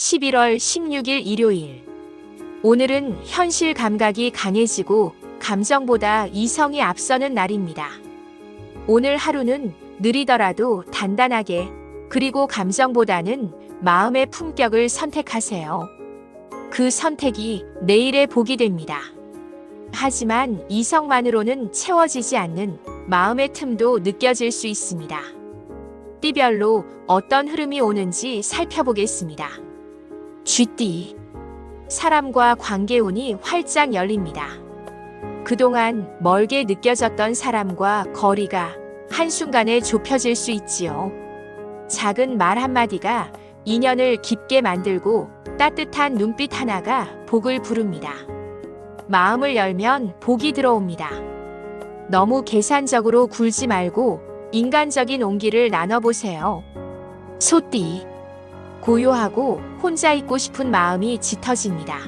11월 16일 일요일. 오늘은 현실 감각이 강해지고 감정보다 이성이 앞서는 날입니다. 오늘 하루는 느리더라도 단단하게 그리고 감정보다는 마음의 품격을 선택하세요. 그 선택이 내일의 복이 됩니다. 하지만 이성만으로는 채워지지 않는 마음의 틈도 느껴질 수 있습니다. 띠별로 어떤 흐름이 오는지 살펴보겠습니다. 쥐띠. 사람과 관계운이 활짝 열립니다. 그동안 멀게 느껴졌던 사람과 거리가 한순간에 좁혀질 수 있지요. 작은 말 한마디가 인연을 깊게 만들고 따뜻한 눈빛 하나가 복을 부릅니다. 마음을 열면 복이 들어옵니다. 너무 계산적으로 굴지 말고 인간적인 온기를 나눠보세요. 소띠. 고요하고 혼자 있고 싶은 마음이 짙어집니다.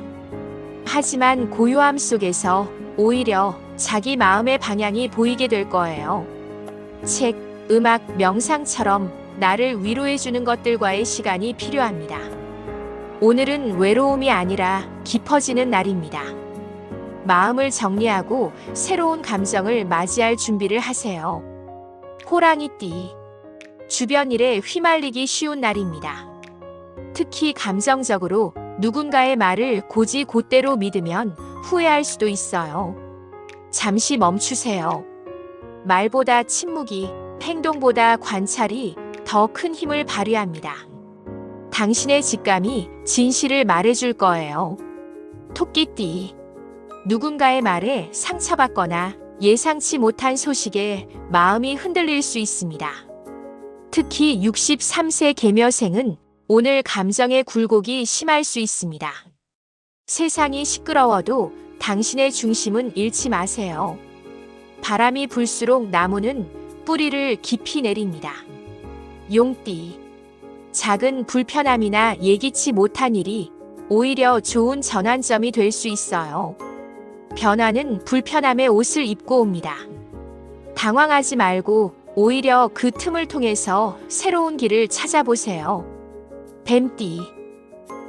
하지만 고요함 속에서 오히려 자기 마음의 방향이 보이게 될 거예요. 책, 음악, 명상처럼 나를 위로해주는 것들과의 시간이 필요합니다. 오늘은 외로움이 아니라 깊어지는 날입니다. 마음을 정리하고 새로운 감정을 맞이할 준비를 하세요. 호랑이띠. 주변 일에 휘말리기 쉬운 날입니다. 특히 감정적으로 누군가의 말을 고지 곧대로 믿으면 후회할 수도 있어요. 잠시 멈추세요. 말보다 침묵이, 행동보다 관찰이 더 큰 힘을 발휘합니다. 당신의 직감이 진실을 말해줄 거예요. 토끼띠. 누군가의 말에 상처받거나 예상치 못한 소식에 마음이 흔들릴 수 있습니다. 특히 63세 개묘생은 오늘 감정의 굴곡이 심할 수 있습니다. 세상이 시끄러워도 당신의 중심은 잃지 마세요. 바람이 불수록 나무는 뿌리를 깊이 내립니다. 용띠. 작은 불편함이나 예기치 못한 일이 오히려 좋은 전환점이 될 수 있어요. 변화는 불편함의 옷을 입고 옵니다. 당황하지 말고 오히려 그 틈을 통해서 새로운 길을 찾아보세요. 뱀띠.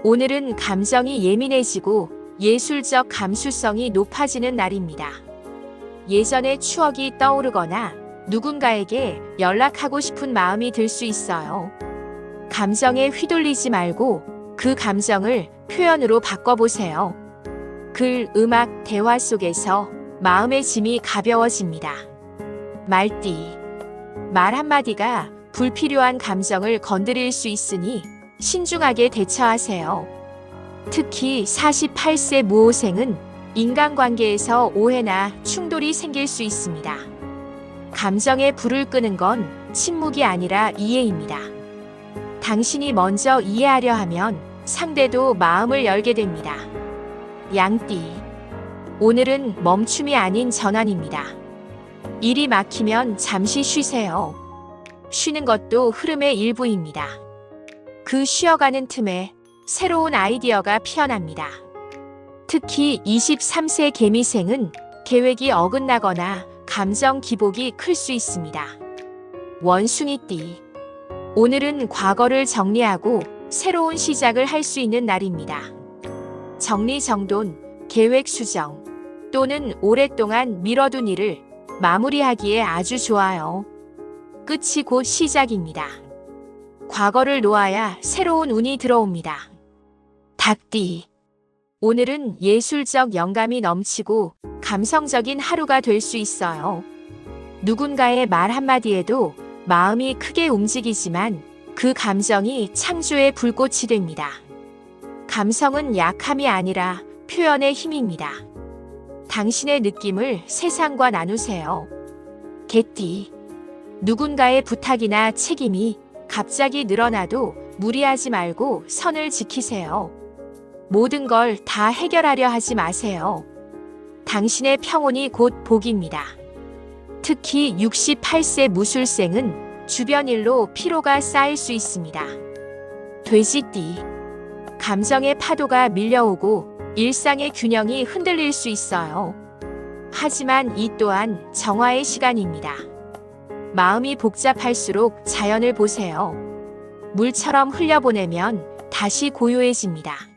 오늘은 감정이 예민해지고 예술적 감수성이 높아지는 날입니다. 예전의 추억이 떠오르거나 누군가에게 연락하고 싶은 마음이 들 수 있어요. 감정에 휘둘리지 말고 그 감정을 표현으로 바꿔보세요. 글, 음악, 대화 속에서 마음의 짐이 가벼워집니다. 말띠. 말 한마디가 불필요한 감정을 건드릴 수 있으니 신중하게 대처하세요. 특히 48세 무호생은 인간관계에서 오해나 충돌이 생길 수 있습니다. 감정에 불을 끄는 건 침묵이 아니라 이해입니다. 당신이 먼저 이해하려 하면 상대도 마음을 열게 됩니다. 양띠. 오늘은 멈춤이 아닌 전환입니다. 일이 막히면 잠시 쉬세요. 쉬는 것도 흐름의 일부입니다. 그 쉬어가는 틈에 새로운 아이디어가 피어납니다. 특히 23세 개미생은 계획이 어긋나거나 감정 기복이 클 수 있습니다. 원숭이띠. 오늘은 과거를 정리하고 새로운 시작을 할 수 있는 날입니다. 정리정돈, 계획 수정 또는 오랫동안 미뤄둔 일을 마무리하기에 아주 좋아요. 끝이 곧 시작입니다. 과거를 놓아야 새로운 운이 들어옵니다. 닭띠. 오늘은 예술적 영감이 넘치고 감성적인 하루가 될 수 있어요. 누군가의 말 한마디에도 마음이 크게 움직이지만 그 감정이 창조의 불꽃이 됩니다. 감성은 약함이 아니라 표현의 힘입니다. 당신의 느낌을 세상과 나누세요. 개띠. 누군가의 부탁이나 책임이 갑자기 늘어나도 무리하지 말고 선을 지키세요. 모든 걸 다 해결하려 하지 마세요. 당신의 평온이 곧 복입니다. 특히 68세 무술생은 주변 일로 피로가 쌓일 수 있습니다. 돼지띠. 감정의 파도가 밀려오고 일상의 균형이 흔들릴 수 있어요. 하지만 이 또한 정화의 시간입니다. 마음이 복잡할수록 자연을 보세요. 물처럼 흘려보내면 다시 고요해집니다.